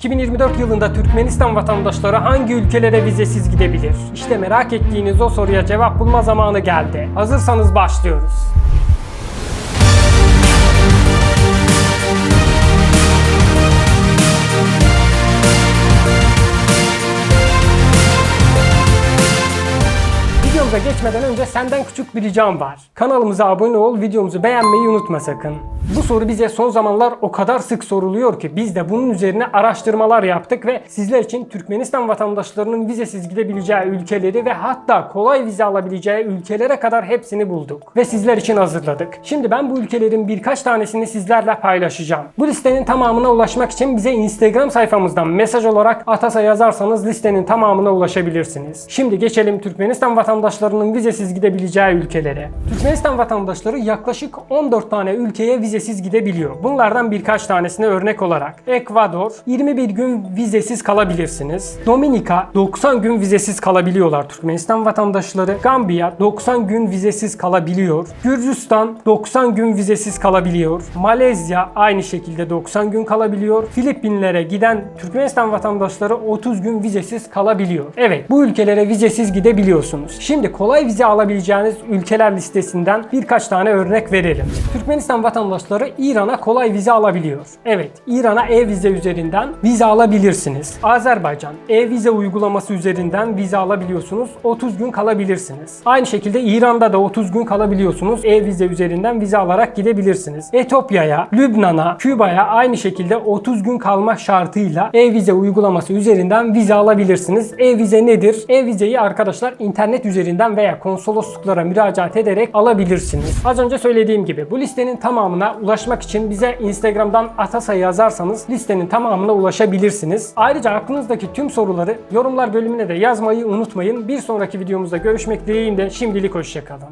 2024 yılında Türkmenistan vatandaşları hangi ülkelere vizesiz gidebilir? İşte merak ettiğiniz o soruya cevap bulma zamanı geldi. Hazırsanız başlıyoruz. Videomuza geçmeden önce senden küçük bir ricam var. Kanalımıza abone ol, videomuzu beğenmeyi unutma sakın. Bu soru bize son zamanlar o kadar sık soruluyor ki biz de bunun üzerine araştırmalar yaptık ve sizler için Türkmenistan vatandaşlarının vizesiz gidebileceği ülkeleri ve hatta kolay vize alabileceği ülkelere kadar hepsini bulduk ve sizler için hazırladık. Şimdi ben bu ülkelerin birkaç tanesini sizlerle paylaşacağım. Bu listenin tamamına ulaşmak için bize Instagram sayfamızdan mesaj olarak Atasa yazarsanız listenin tamamına ulaşabilirsiniz. Şimdi geçelim Türkmenistan vatandaşlarının vizesiz gidebileceği ülkelere. Türkmenistan vatandaşları yaklaşık 14 tane ülkeye vizesiz gidebiliyor. Bunlardan birkaç tanesine örnek olarak Ekvador 21 gün vizesiz kalabilirsiniz. Dominika 90 gün vizesiz kalabiliyorlar Türkmenistan vatandaşları. Gambiya 90 gün vizesiz kalabiliyor. Gürcistan 90 gün vizesiz kalabiliyor. Malezya aynı şekilde 90 gün kalabiliyor. Filipinlere giden Türkmenistan vatandaşları 30 gün vizesiz kalabiliyor. Evet bu ülkelere vizesiz gidebiliyorsunuz. Şimdi kolay vize alabileceğiniz ülkeler listesinden birkaç tane örnek verelim. Türkmenistan vatandaşları İran'a kolay vize alabiliyor. Evet İran'a e-vize üzerinden vize alabilirsiniz. Azerbaycan e-vize uygulaması üzerinden vize alabiliyorsunuz. 30 gün kalabilirsiniz. Aynı şekilde İran'da da 30 gün kalabiliyorsunuz. E-vize üzerinden vize alarak gidebilirsiniz. Etiyopya'ya, Lübnan'a, Küba'ya aynı şekilde 30 gün kalma şartıyla e-vize uygulaması üzerinden vize alabilirsiniz. E-vize nedir? E-vizeyi arkadaşlar internet üzerinden veya konsolosluklara müracaat ederek alabilirsiniz. Az önce söylediğim gibi bu listenin tamamına ulaşmak için bize Instagram'dan Atasa yazarsanız listenin tamamına ulaşabilirsiniz. Ayrıca aklınızdaki tüm soruları yorumlar bölümüne de yazmayı unutmayın. Bir sonraki videomuzda görüşmek dileğiyle şimdilik hoşçakalın.